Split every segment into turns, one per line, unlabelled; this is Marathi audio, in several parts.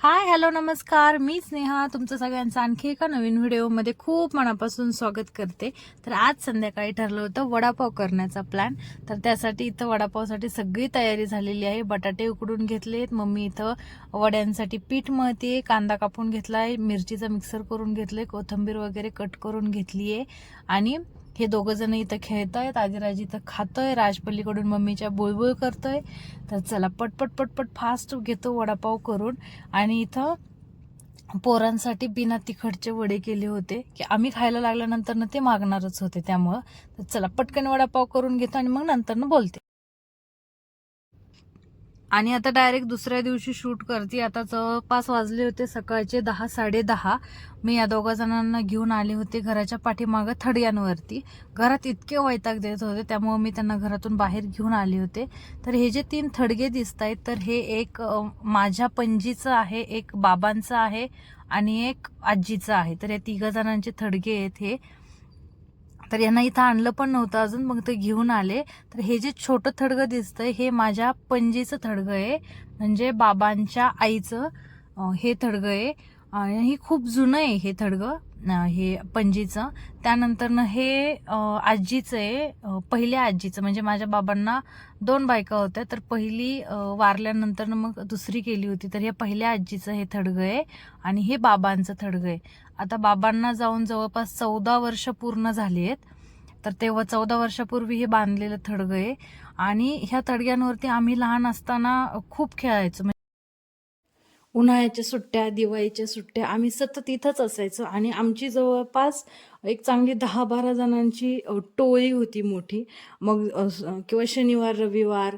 हाय हॅलो नमस्कार. मी स्नेहा. तुमचं सगळ्यांचं आणखी एका नवीन व्हिडिओमध्ये खूप मनापासून स्वागत करते. तर आज संध्याकाळी ठरलं होतं वडापाव करण्याचा प्लॅन तर त्यासाठी इथं वडापावसाठी सगळी तयारी झालेली आहे. बटाटे उकडून घेतलेत. मम्मी इथं वड्यांसाठी पीठ मळते कांदा कापून घेतला आहे मिरचीचा मिक्सर करून घेतलं आहे कोथिंबीर वगैरे कट करून घेतली आहे आणि हे दोघं जण इथं खेळतायत आजीराज इथं खातोय राजपल्लीकडून मम्मीच्या बुळबुळ करतोय. तर चला पटपट पटपट फास्ट घेतो वडापाव करून. आणि इथं पोरांसाठी बिना तिखटचे वडे केले होते की आम्ही खायला लागल्यानंतर ना ते मागणारच होते त्यामुळं. तर चला पटकन वडापाव करून घेतो आणि मग नंतर बोलते. आणि आता डायरेक्ट दुसऱ्या दिवशी शूट करते. आता जवळपास वाजले होते सकाळचे दहा साडे दहा. मी या दोघा जणांना घेऊन आले होते घराच्या पाठीमागं थडग्यांवरती घरात इतके वैताग देत होते त्यामुळे मी त्यांना घरातून बाहेर घेऊन आले होते. तर हे जे तीन थडगे दिसत आहेत तर हे एक माझ्या पणजीचं आहे एक बाबांचं आहे आणि एक आजीचं आहे. तर या तिघा जणांचे थडगे आहेत हे. तर यांना इथं आणलं पण नव्हतं अजून मग ते घेऊन आले. तर हे जे छोटं थडगं दिसतंय हे माझ्या पणजीचं थडगं आहे. म्हणजे बाबांच्या आईचं हे थडगं आहे. आणि ही खूप जुनं आहे हे थडगं. हे पणजीचं. त्यानंतरनं हे आजीचं आहे पहिल्या आजीचं म्हणजे माझ्या बाबांना दोन बायका होत्या तर पहिली वारल्यानंतरनं वारल्यानंतर मग दुसरी केली होती. तर हे पहिल्या आजीचं हे थडगं आहे आणि हे बाबांचं थडगं आहे. आता बाबांना जाऊन जवळपास चौदा वर्ष पूर्ण झाली आहेत. तर तेव्हा चौदा वर्षापूर्वी हे बांधलेलं थडगं आहे. आणि ह्या थडग्यांवरती आम्ही लहान असताना खूप खेळायचो. म्हणजे उन्हाळ्याच्या सुट्ट्या दिवाळीच्या सुट्ट्या आम्ही सतत इथंच असायचो. आणि आमची जवळपास एक चांगली दहा बारा जणांची टोळी होती मोठी. मग किंवा शनिवार रविवार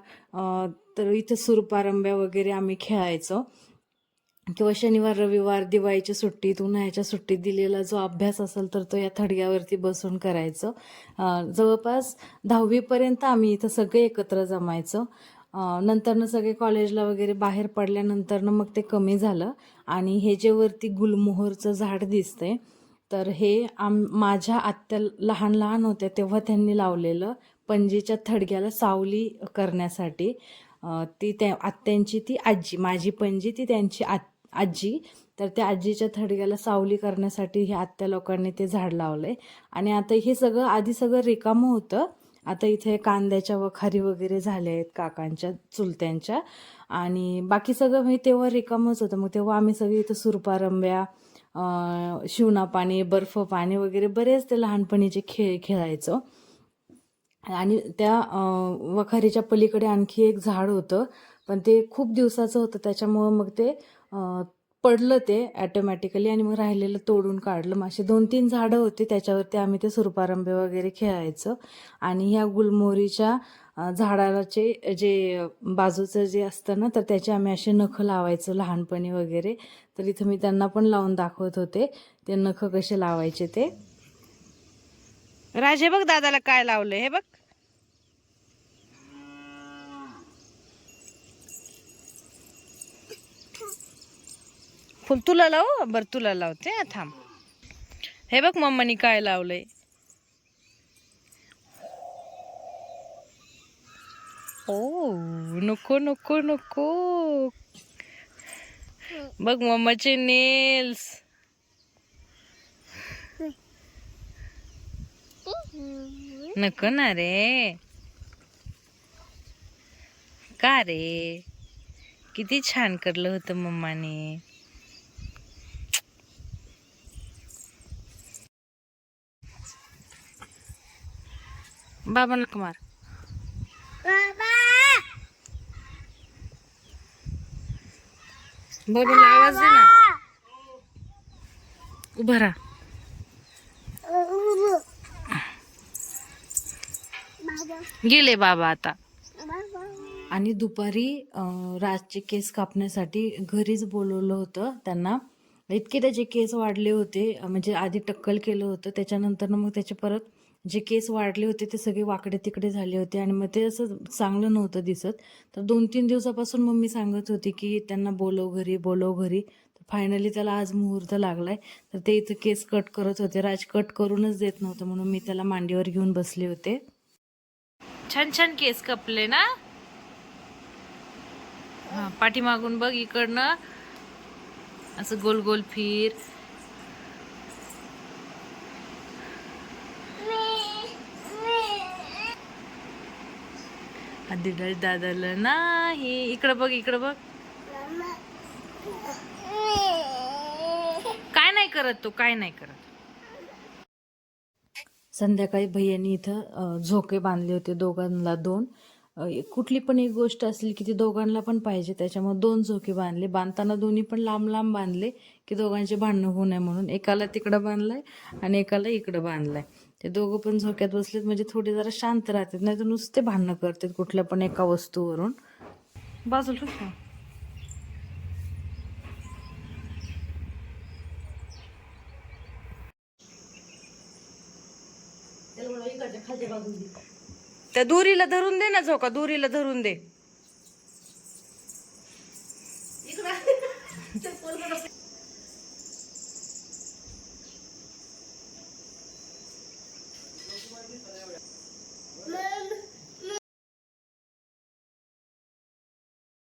तर इथं सुरपारंब्या वगैरे आम्ही खेळायचो. किंवा शनिवार रविवार दिवाळीच्या सुट्टीत उन्हाळ्याच्या सुट्टीत दिलेला जो अभ्यास असेल तर तो या थडग्यावरती बसून करायचो. जवळपास दहावीपर्यंत आम्ही इथं सगळे एकत्र जमायचो. नंतरनं सगळे कॉलेजला वगैरे बाहेर पडल्यानंतरनं मग ते कमी झालं. आणि हे जे वरती गुलमोहरचं झाड दिसतंय तर हे आम माझ्या आत्या लहान लहान होत्या तेव्हा त्यांनी लावलेलं पणजीच्या थडग्याला सावली करण्यासाठी. ती त्या आत्यांची ती आजी माझी पणजी ती त्यांची आत आजी. तर त्या आजीच्या थडग्याला सावली करण्यासाठी हे आत्या लोकांनी ते झाड लावलं आहे आणि आता हे सगळं आधी सगळं रिकामं होतं. आता इथे कांद्याच्या वखारी वगैरे झाल्या आहेत काकांच्या चुलत्यांच्या. आणि बाकी सगळं मी तेव्हा रिकामच होतं. मग तेव्हा आम्ही सगळी इथं सुरपारंब्या शिवना पाणी बर्फ पाणी वगैरे बरेच ते लहानपणीचे खेळ खेळायचो. आणि त्या वखारीच्या पलीकडे आणखी एक झाड होतं. पण ते खूप दिवसाचं होतं. त्याच्यामुळं मग ते पडलं ते ॲटोमॅटिकली आणि मग राहिलेलं तोडून काढलं. मग असे दोन तीन झाडं होते त्याच्यावरती आम्ही ते सुरपारंबे वगैरे खेळायचो. आणि ह्या गुलमोहरीच्या झाडाचे जे बाजूचं जे असतं ना तर त्याचे आम्ही असे नखं लावायचो लहानपणी वगैरे. तर इथं मी त्यांना पण लावून दाखवत होते. ते नखं कसे लावायचे ते. राजे बघ दादाला काय लावलं हे बघ. फुल तुला लाव बरं तुला लावते हा, थांब. हे बघ मम्मानी काय लावलंय. ओ नको नको नको. बघ मम्माचे नेल्स नको ना रे. का रे? किती छान करलं होतं मम्माने. बाबा नको मार. बाबाला आवाज दे ना. उभा राहा. गेले बाबा आता. आणि दुपारी राजचे केस कापण्यासाठी घरीच बोलवलं होतं त्यांना. इतके त्याचे केस वाढले होते म्हणजे आधी टक्कल केलं होतं त्याच्यानंतर मग त्याचे परत जे केस वाढले होते ते सगळे वाकडे तिकडे झाले होते आणि मग ते असं चांगलं नव्हतं दिसत. तर दोन तीन दिवसापासून मम्मी सांगत होती की त्यांना बोलव घरी बोलव घरी. तर फायनली त्याला आज मुहूर्त लागलाय. तर ते इथं केस कट करत होते. राज कट करूनच देत नव्हतं म्हणून मी त्याला मांडीवर घेऊन बसले होते. छान छान केस कपले ना? हां पाठीमागून बघ इकडनं. असं गोल गोल फिर. आधी दादाला नाही. इकडं बघ इकडं बघ. काय नाही करत तो काय नाही करत. संध्याकाळी भैयानी इथं झोके बांधले होते दोघांना दोन. कुठली पण एक गोष्ट असली की ती दोघांना पण पाहिजे. त्याच्यामुळे दोन झोके बांधले. बांधताना दोन्ही पण लांब लांब बांधले की दोघांचे भांडणं होऊ नये म्हणून. एकाला तिकडं बांधलाय आणि एकाला इकडं बांधलाय. ते दोघं पण झोक्यात बसलेत म्हणजे थोडे जरा शांत राहतात नाही तर नुसते भांडणं करतात कुठल्या पण एका वस्तूवरून. बाजूला. त्या दोरीला धरून दे ना झोका दोरीला धरून दे. Mama.